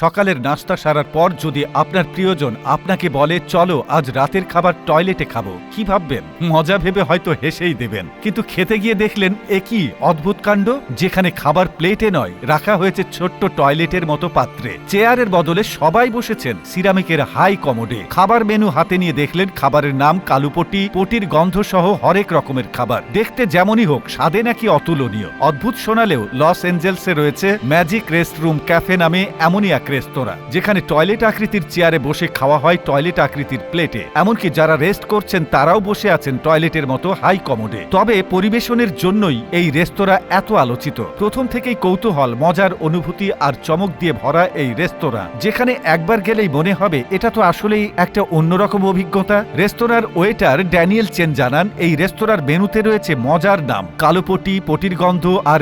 সকালের নাস্তা সারার পর যদি আপনার প্রিয়জন আপনাকে বলে, চলো, আজ রাতের খাবার টয়লেটে খাব। কি ভাববেন? মজা ভেবে হয়তো হেসেই দেবেন। কিন্তু খেতে গিয়ে দেখলেন একই অদ্ভুত কাণ্ড? যেখানে খাবার প্লেটে নয়, রাখা হয়েছে ছোট্ট টয়লেটের মতো পাত্রে। চেয়ারের বদলে সবাই বসেছেন, সিরামিকের হাই কমোডে। খাবার মেনু হাতে নিয়ে দেখলেন, খাবারের নাম কালুপটি, পটির গন্ধ সহ হরেক রকমের খাবার। দেখতে যেমনই হোক, স্বাদে নাকি অতুলনীয়। অদ্ভুত শোনালেও লস এঞ্জেলসে রয়েছে ম্যাজিক রেস্টরুম ক্যাফে নামে এমনই এক রেস্তোরাঁ, যেখানে টয়লেট আকৃতির চেয়ারে বসে খাওয়া হয় টয়লেট আকৃতির প্লেটে। এমনকি যারা রেস্ট করছেন, তারাও বসে আছেন টয়লেটের মতো হাই কমোডে। তবে পরিবেশনের জন্যই এই রেস্তোরাঁ এত আলোচিত। প্রথম থেকেই কৌতূহল, মজার অনুভূতি আর চমক দিয়ে ভরা এই রেস্তোরাঁ। যেখানে একবার গেলেই মনে হবে, এটা তো আসলেই একটা অন্যরকম অভিজ্ঞতা। রেস্তোরাঁর ওয়েটার ড্যানিয়েল চেন জানান, এই রেস্তোরাঁর মেনুতে রয়েছে মজার নাম কালোপটি পটির গন্ধ আর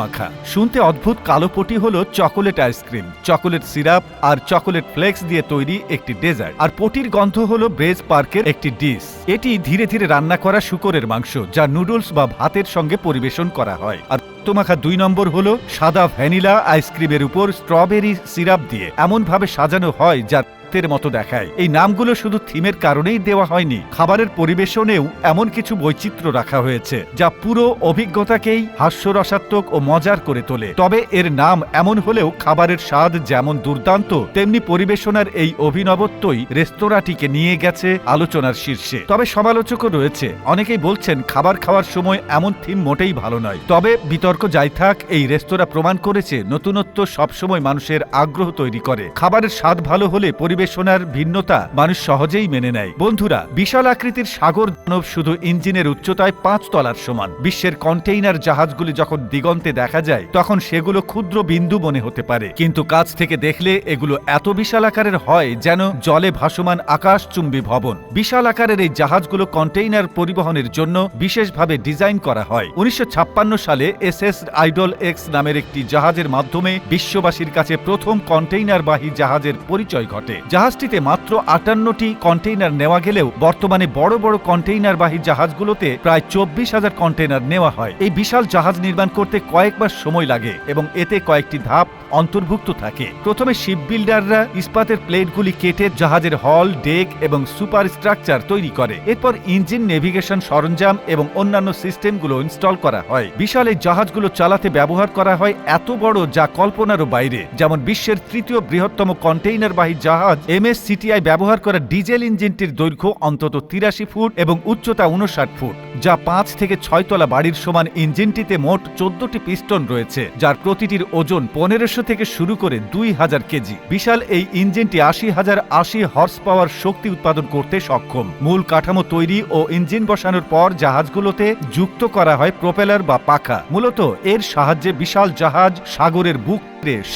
মাখা। শুনতে অদ্ভুত কালো পটি হল chocolate ice cream chocolate syrup আর চকোলেট ফ্লেক্স দিয়ে তৈরি একটি ডেজার্ট আর পটির গন্ধ হল ব্রেজ পার্কের একটি ডিশ এটি ধীরে ধীরে রান্না করা শুকরের মাংস, যা নুডলস বা ভাতের সঙ্গে পরিবেশন করা হয়। আর মাখা দুই নম্বর হল সাদা ভ্যানিলা আইসক্রিমের উপর স্ট্রবেরি সিরাপ দিয়ে এমনভাবে সাজানো হয় যা মতো দেখায়। এই নামগুলো শুধু থিমের কারণেই দেওয়া হয়নি, খাবারের পরিবেশনেও এমন কিছু বৈচিত্র্য রাখা হয়েছে যা পুরো অভিজ্ঞতাকেই হাস্যরসাত্মক ও মজার করে তোলে। তবে এর নাম এমন হলেও খাবারের স্বাদ যেমন দুর্দান্ত, তেমনি পরিবেশনার এই অভিনবত্বই রেস্তোরাঁটিকে নিয়ে গেছে আলোচনার শীর্ষে। তবে সমালোচকও রয়েছে। অনেকেই বলছেন, খাবার খাওয়ার সময় এমন থিম মোটেই ভালো নয়। তবে বিতর্ক যাই থাক, এই রেস্তোরাঁ প্রমাণ করেছে নতুনত্ব সবসময় মানুষের আগ্রহ তৈরি করে। খাবারের স্বাদ ভালো হলে পরিবেশনার ভিন্নতা মানুষ সহজেই মেনে নেয়। বন্ধুরা, বিশাল আকৃতির সাগর দানব শুধু ইঞ্জিনের উচ্চতায় পাঁচ তলার সমান। বিশ্বের কন্টেইনার জাহাজগুলি যখন দিগন্তে দেখা যায়, তখন সেগুলো ক্ষুদ্র বিন্দু মনে হতে পারে। কিন্তু কাছ থেকে দেখলে এগুলো এত বিশাল আকারের হয় যেন জলে ভাসমান আকাশচুম্বী ভবন। বিশাল আকারের এই জাহাজগুলো কন্টেইনার পরিবহনের জন্য বিশেষভাবে ডিজাইন করা হয়। উনিশশো ছাপ্পান্ন সালে এস এস আইডল এক্স নামের একটি জাহাজের মাধ্যমে বিশ্ববাসীর কাছে প্রথম কন্টেইনারবাহী জাহাজের পরিচয় ঘটে। জাহাজটিতে মাত্র আটান্নটি কন্টেইনার নেওয়া গেলেও বর্তমানে বড় বড় কন্টেইনারবাহী জাহাজগুলোতে প্রায় চব্বিশ হাজার কন্টেইনার নেওয়া হয়। এই বিশাল জাহাজ নির্মাণ করতে কয়েকবার সময় লাগে এবং এতে কয়েকটি ধাপ অন্তর্ভুক্ত থাকে। প্রথমে শিপ বিল্ডাররা ইস্পাতের প্লেটগুলি কেটে জাহাজের হল, ডেক এবং সুপার স্ট্রাকচার তৈরি করে। এরপর ইঞ্জিন নেভিগেশন সরঞ্জাম এবং অন্যান্য সিস্টেমগুলো ইনস্টল করা হয়। বিশাল এই জাহাজগুলো চালাতে ব্যবহার করা হয় এত বড় যা কল্পনারও বাইরে। যেমন বিশ্বের তৃতীয় বৃহত্তম কন্টেইনারবাহী জাহাজ এম এস সিটিআই ব্যবহার করা ডিজেল ইঞ্জিনটির দৈর্ঘ্য অন্তত তিরাশি ফুট এবং উচ্চতা উনষাট ফুট, যা পাঁচ থেকে ছয় তলা বাড়ির সমান ইঞ্জিনটিতে মোট চোদ্দটি পিস্টন রয়েছে, যার প্রতিটির ওজন পনেরোশো থেকে শুরু করে দুই হাজার কেজি। বিশাল এই ইঞ্জিনটি আশি হাজার আশি হর্স পাওয়ার শক্তি উৎপাদন করতে সক্ষম। মূল কাঠামো তৈরি ও ইঞ্জিন বসানোর পর জাহাজগুলোতে যুক্ত করা হয় প্রোপেলার বা পাখা। মূলত এর সাহায্যে বিশাল জাহাজ সাগরের বুক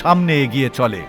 সামনে এগিয়ে চলে।